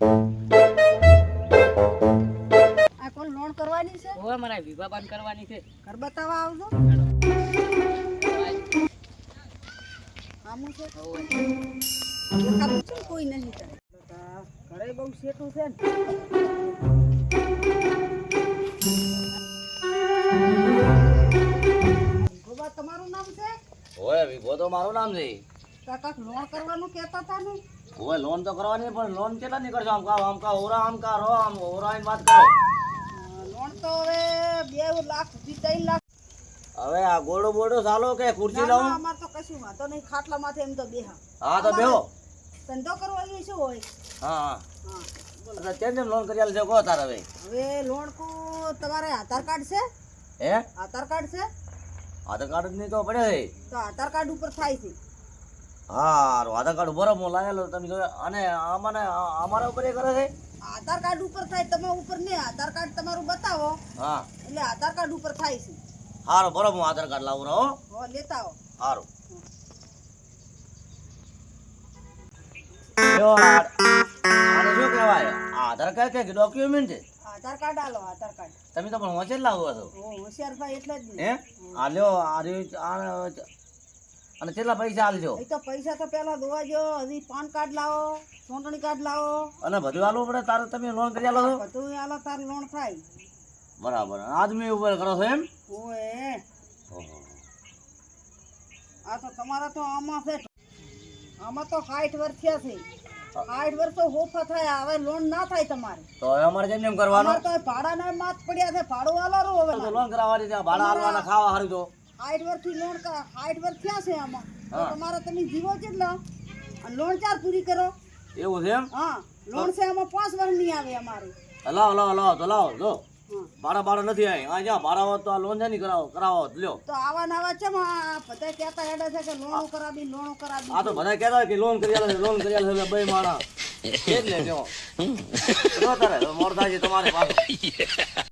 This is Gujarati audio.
આ કોઈ લોન કરવાની છે? હવે મારે વિવાહ કરવાની છે. ઘર બતાવવા આવજો. આમું છે હવે ને કોઈ નહીં ઘરે બહુ શેઠું છે ને. તમારું નામ છે? ઓય વિભો તો મારું નામ છે. તો લોન કરવાનું કહેતા હતા ને? ઓય લોન તો કરવાની પણ લોન કેટલા ની કરશો આમ કા આમ કા ઓરા આમ કા રો આમ ઓરા ની વાત કરો. લોન તો હવે બે લાખ સુધી 3 લાખ. હવે આ ગોડો બોડો ચાલો કે ખુરશી ના, લાવું તો કશું વાંધો નહીં ખાટલા માથે એમ તો બેહા. હા તો બેહો. ધંધો કરવો એ શું હોય? હા હા. તેમ કેમ લોન કરી આલે છે કો તારે હવે. હવે લોન કો તમારે આધાર કાર્ડ છે? હે? આધાર કાર્ડ છે? આધાર કાર્ડ નહીં તો પડે. તો આધાર કાર્ડ ઉપર થાય છે. હારું આધાર કાર્ડ ઊભો હું લાયેલો તમે જોયો અને આમાં અમારા ઉપર એ કરે છે? આધાર કાર્ડ ઉપર થાય તમે ઉપર ને આધાર કાર્ડ તમારું બતાવો. હા. એટલે આધાર કાર્ડ ઉપર થાય છે. હારું બરોબર હું આધાર કાર્ડ લાવું રહો હો. લેતા આવો. હારું. આને શું કહેવાય? આધાર કાર્ડ કે ડોક્યુમેન્ટ છે? આધાર કાર્ડ આલો આધાર કાર્ડ. તમે તો પણ હોશિયાર લાવો છો. હોશિયાર ભાઈ એટલે જ હે? આ લ્યો આ અને કેટલા પૈસા આલજો? એ તો પૈસા તો પહેલા દોવા જો હજી પાન કાર્ડ લાવો ચૂંટણી કાર્ડ લાવો. અને બધું આલવું પડે? તારે તમે લોન કરી આલો બધું આલો તાર લોન થાય. બરાબર. આદમી ઉપર કરો છો એમ? ઓએ આ તો તમારા તો આમાં છે. આમાં તો સાઠ વર્ષ થયા છે. સાઠ વર્ષ તો હોફા થાય હવે લોન ના થાય તમારે. તો હવે અમારે જેમ કેમ કરવાનું? તો ભાડાના માત પડ્યા છે ભાડું આલો રો હવે લોન કરાવવાની ભાડા હાલવાના ખાવા હારું તો. સાઠ વર્ષથી લોન હાઈટ વર્ષ થયા છે આમાં. તો. તમારે તમે જીવો કેટલા? અને લોન ચાર પૂરી કરો. એવું છે એમ? હા લોન છે આમાં પાંચ વર્ષ નહીં આવે અમારે. હલાવ હલાવ હલાવ તો લાવો જો. બારા ભાડા ભાડા નથી આવી આ જ્યાં ભાડા હોત તો આ લોન છે નહીં કરાવો કરાવો લ્યો. તો આવા નવા છે આ બધા કહેતા હેડે છે કે લોન કરાવી લોન કરાવી. આ તો બધા કહેતા કે લોન કરી આલે છે લોન કરી આલે છે બે માણા એટલે જો જો તારે મોર થાય છે તમારે પાછું